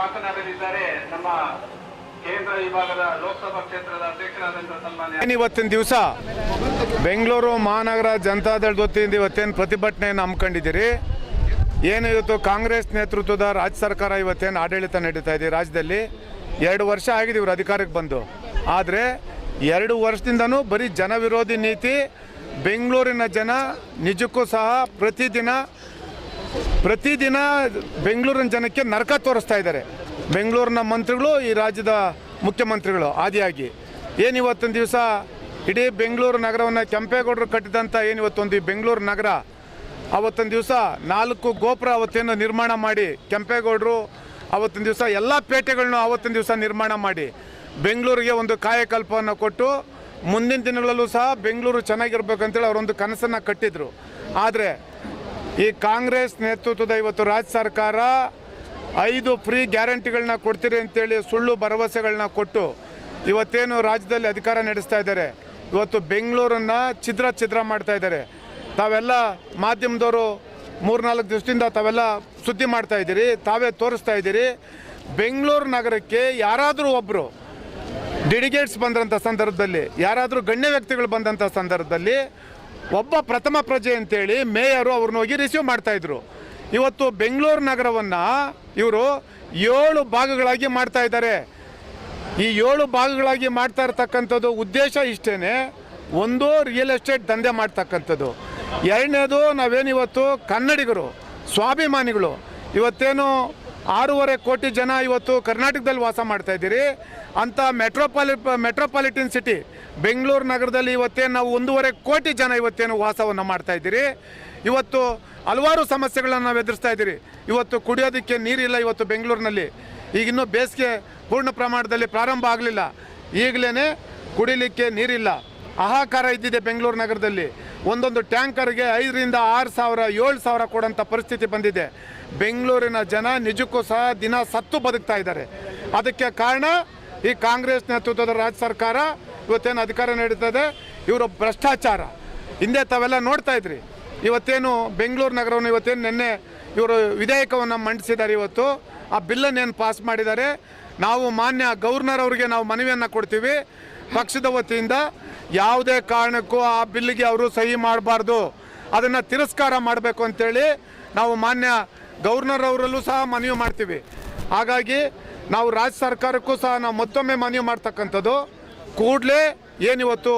ಮಾತನಾಡಲಿದ್ದಾರೆ. ನಮ್ಮ ಕೇಂದ್ರ ವಿಭಾಗದ ಲೋಕಸಭಾ ಕ್ಷೇತ್ರದ ಅಧ್ಯಕ್ಷರಾದಂತಹ ಸನ್ಮಾನ್ಯ ಇವತ್ತಿನ ದಿವಸ ಬೆಂಗಳೂರು ಮಹಾನಗರ ಜನತಾದಳದ ವತಿಯಿಂದ ಇವತ್ತೇನು ಪ್ರತಿಭಟನೆಯನ್ನು ಹಮ್ಮಿಕೊಂಡಿದ್ದೀರಿ? ಏನು ಇವತ್ತು ಕಾಂಗ್ರೆಸ್ ನೇತೃತ್ವದ ರಾಜ್ಯ ಸರ್ಕಾರ ಇವತ್ತೇನು ಆಡಳಿತ ನಡೀತಾ ಇದೆ ರಾಜ್ಯದಲ್ಲಿ? ಎರಡು ವರ್ಷ ಆಗಿದೆ ಇವರು ಅಧಿಕಾರಕ್ಕೆ ಬಂದು. ಆದರೆ ಎರಡು ವರ್ಷದಿಂದನೂ ಬರೀ ಜನವಿರೋಧಿ ನೀತಿ, ಬೆಂಗಳೂರಿನ ಜನ ನಿಜಕ್ಕೂ ಸಹ ಪ್ರತಿದಿನ ಪ್ರತಿದಿನ ಬೆಂಗಳೂರಿನ ಜನಕ್ಕೆ ನರಕ ತೋರಿಸ್ತಾ ಇದ್ದಾರೆ. ಬೆಂಗಳೂರಿನ ಮಂತ್ರಿಗಳು, ಈ ರಾಜ್ಯದ ಮುಖ್ಯಮಂತ್ರಿಗಳು, ಆದಿಯಾಗಿ. ಏನು ಇವತ್ತಿನ ದಿವಸ ಇಡೀ ಬೆಂಗಳೂರು ನಗರವನ್ನು ಕೆಂಪೇಗೌಡರು ಕಟ್ಟಿದಂಥ ಏನು ಇವತ್ತೊಂದು ಈ ಬೆಂಗಳೂರು ನಗರ? ಅವತ್ತೊಂದು ದಿವಸ ನಾಲ್ಕು ಗೋಪುರ ಅವತ್ತೇನು ನಿರ್ಮಾಣ ಮಾಡಿ ಕೆಂಪೇಗೌಡರು ಅವತ್ತಿನ ದಿವಸ ಎಲ್ಲ ಪೇಟೆಗಳನ್ನೂ ಅವತ್ತಿನ ದಿವಸ ನಿರ್ಮಾಣ ಮಾಡಿ ಬೆಂಗಳೂರಿಗೆ ಒಂದು ಕಾಯಕಲ್ಪವನ್ನು ಕೊಟ್ಟು ಮುಂದಿನ ದಿನಗಳಲ್ಲೂ ಸಹ ಬೆಂಗಳೂರು ಚೆನ್ನಾಗಿರ್ಬೇಕಂತೇಳಿ ಅವರೊಂದು ಕನಸನ್ನು ಕಟ್ಟಿದ್ರು. ಆದರೆ ಈ ಕಾಂಗ್ರೆಸ್ ನೇತೃತ್ವದ ಇವತ್ತು ರಾಜ್ಯ ಸರ್ಕಾರ ಐದು ಫ್ರೀ ಗ್ಯಾರಂಟಿಗಳನ್ನ ಕೊಡ್ತೀರಿ ಅಂತೇಳಿ ಸುಳ್ಳು ಭರವಸೆಗಳನ್ನ ಕೊಟ್ಟು ಇವತ್ತೇನು ರಾಜ್ಯದಲ್ಲಿ ಅಧಿಕಾರ ನಡೆಸ್ತಾ ಇದ್ದಾರೆ. ಇವತ್ತು ಬೆಂಗಳೂರನ್ನು ಛಿದ್ರ ಛಿದ್ರ ಮಾಡ್ತಾ ಇದ್ದಾರೆ. ತಾವೆಲ್ಲ ಮಾಧ್ಯಮದವರು ಮೂರ್ನಾಲ್ಕು ದಿವಸದಿಂದ ತಾವೆಲ್ಲ ಸುದ್ದಿ ಮಾಡ್ತಾ ಇದ್ದೀರಿ, ತಾವೇ ತೋರಿಸ್ತಾ ಇದ್ದೀರಿ. ಬೆಂಗಳೂರು ನಗರಕ್ಕೆ ಯಾರಾದರೂ ಒಬ್ಬರು ಡೆಡಿಗೇಟ್ಸ್ ಬಂದಂಥ ಸಂದರ್ಭದಲ್ಲಿ, ಯಾರಾದರೂ ಗಣ್ಯ ವ್ಯಕ್ತಿಗಳು ಬಂದಂಥ ಸಂದರ್ಭದಲ್ಲಿ ಒಬ್ಬ ಪ್ರಥಮ ಪ್ರಜೆ ಅಂತೇಳಿ ಮೇಯರು ಅವ್ರನ್ನ ಹೋಗಿ ರಿಸೀವ್ ಮಾಡ್ತಾ ಇದ್ರು. ಇವತ್ತು ಬೆಂಗಳೂರು ನಗರವನ್ನು ಇವರು ಏಳು ಭಾಗಗಳಾಗಿ ಮಾಡ್ತಾ ಇದ್ದಾರೆ. ಈ ಏಳು ಭಾಗಗಳಾಗಿ ಮಾಡ್ತಾ ಇರ್ತಕ್ಕಂಥದ್ದು ಉದ್ದೇಶ ಇಷ್ಟೇ ಒಂದು ರಿಯಲ್ ಎಸ್ಟೇಟ್ ದಂಧೆ ಮಾಡ್ತಕ್ಕಂಥದ್ದು. ಎರಡನೇದು ನಾವೇನಿವತ್ತು ಕನ್ನಡಿಗರು, ಸ್ವಾಭಿಮಾನಿಗಳು. ಇವತ್ತೇನು ಆರೂವರೆ ಕೋಟಿ ಜನ ಇವತ್ತು ಕರ್ನಾಟಕದಲ್ಲಿ ವಾಸ ಮಾಡ್ತಾ ಇದ್ದೀರಿ. ಅಂತ ಮೆಟ್ರೋಪಾಲಿ, ಮೆಟ್ರೋಪಾಲಿಟನ್ ಸಿಟಿ, ಬೆಂಗಳೂರು ನಗರದಲ್ಲಿ ಇವತ್ತೇನು ನಾವು ಒಂದೂವರೆ ಕೋಟಿ ಜನ ಇವತ್ತೇನು ವಾಸವನ್ನು ಮಾಡ್ತಾ ಇದ್ದೀರಿ. ಇವತ್ತು ಹಲವಾರು ಸಮಸ್ಯೆಗಳನ್ನು ನಾವು ಎದುರಿಸ್ತಾ ಇದ್ದೀರಿ. ಇವತ್ತು ಕುಡಿಯೋದಕ್ಕೆ ನೀರಿಲ್ಲ ಇವತ್ತು ಬೆಂಗಳೂರಿನಲ್ಲಿ. ಈಗಿನ್ನೂ ಬೇಸಿಗೆ ಪೂರ್ಣ ಪ್ರಮಾಣದಲ್ಲಿ ಪ್ರಾರಂಭ ಆಗಲಿಲ್ಲ. ಈಗಲೇ ಕುಡಿಲಿಕ್ಕೆ ನೀರಿಲ್ಲ. ಹಾಹಾಕಾರ ಇದ್ದಿದೆ ಬೆಂಗಳೂರು ನಗರದಲ್ಲಿ. ಒಂದೊಂದು ಟ್ಯಾಂಕರ್ಗೆ ಐದರಿಂದ ಆರು ಸಾವಿರ, ಏಳು ಸಾವಿರ ಕೊಡೋಂಥ ಪರಿಸ್ಥಿತಿ ಬಂದಿದೆ. ಬೆಂಗಳೂರಿನ ಜನ ನಿಜಕ್ಕೂ ಸಹ ದಿನ ಸತ್ತು ಬದುಕ್ತಾ ಇದ್ದಾರೆ. ಅದಕ್ಕೆ ಕಾರಣ ಈ ಕಾಂಗ್ರೆಸ್ ನೇತೃತ್ವದ ರಾಜ್ಯ ಸರ್ಕಾರ ಇವತ್ತೇನು ಅಧಿಕಾರ ನೀಡುತ್ತದೆ? ಇವರು ಭ್ರಷ್ಟಾಚಾರ. ಹಿಂದೆ ತಾವೆಲ್ಲ ನೋಡ್ತಾ ಇದ್ರಿ. ಇವತ್ತೇನು ಬೆಂಗಳೂರು ನಗರವನ್ನು ಇವತ್ತೇನು ನಿನ್ನೆ ಇವರು ವಿಧೇಯಕವನ್ನು ಮಂಡಿಸಿದ್ದಾರೆ ಇವತ್ತು. ಆ ಬಿಲ್ಲನ್ನೇನು ಪಾಸ್ ಮಾಡಿದ್ದಾರೆ? ನಾವು ಮಾನ್ಯ ಗವರ್ನರ್ ಅವರಿಗೆ ನಾವು ಮನವಿಯನ್ನು ಕೊಡ್ತೀವಿ. ಪಕ್ಷದ ವತಿಯಿಂದ ಯಾವುದೇ ಕಾರಣಕ್ಕೂ ಆ ಬಿಲ್ಲಿಗೆ ಅವರು ಸಹಿ ಮಾಡಬಾರ್ದು. ಅದನ್ನು ತಿರಸ್ಕಾರ ಮಾಡಬೇಕು ಅಂತೇಳಿ ನಾವು ಮಾನ್ಯ ಗವರ್ನರ್ ಅವರಲ್ಲೂ ಸಹ ಮನವಿ ಮಾಡ್ತೀವಿ. ಹಾಗಾಗಿ ನಾವು ರಾಜ್ಯ ಸರ್ಕಾರಕ್ಕೂ ಸಹ ನಾವು ಮತ್ತೊಮ್ಮೆ ಮನವಿ ಮಾಡ್ತಕ್ಕಂಥದ್ದು. ಕೂಡಲೇ ಏನಿವತ್ತು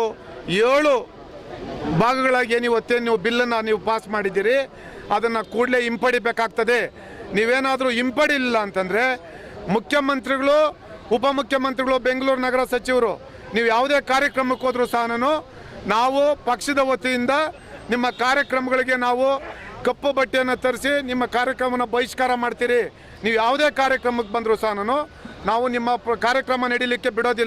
ಏಳು ಭಾಗಗಳಾಗಿ ಏನು ಇವತ್ತೇನು ನೀವು ಬಿಲ್ಲನ್ನು ನೀವು ಪಾಸ್ ಮಾಡಿದ್ದೀರಿ, ಅದನ್ನು ಕೂಡಲೇ ಹಿಂಪಡಿಬೇಕಾಗ್ತದೆ ನೀವೇನಾದರೂ ಹಿಂಪಡಿಲಿಲ್ಲ ಅಂತಂದರೆ ಮುಖ್ಯಮಂತ್ರಿಗಳು, ಉಪಮುಖ್ಯಮಂತ್ರಿಗಳು, ಬೆಂಗಳೂರು ನಗರ ಸಚಿವರು ನೀವು ಯಾವುದೇ ಕಾರ್ಯಕ್ರಮಕ್ಕೆ ಹೋದರೂ ಸಹ ನಾನು ನಾವು ಪಕ್ಷದ ವತಿಯಿಂದ ನಿಮ್ಮ ಕಾರ್ಯಕ್ರಮಗಳಿಗೆ ನಾವು ಕಪ್ಪು ಬಟ್ಟೆಯನ್ನು ತರಿಸಿ ನಿಮ್ಮ ಕಾರ್ಯಕ್ರಮನ ಬಹಿಷ್ಕಾರ ಮಾಡ್ತೀರಿ. ನೀವು ಯಾವುದೇ ಕಾರ್ಯಕ್ರಮಕ್ಕೆ ಬಂದರೂ ಸಹ ನಾನು ನಾವು ನಿಮ್ಮ ಕಾರ್ಯಕ್ರಮ ನಡೀಲಿಕ್ಕೆ ಬಿಡೋದಿಲ್ಲ.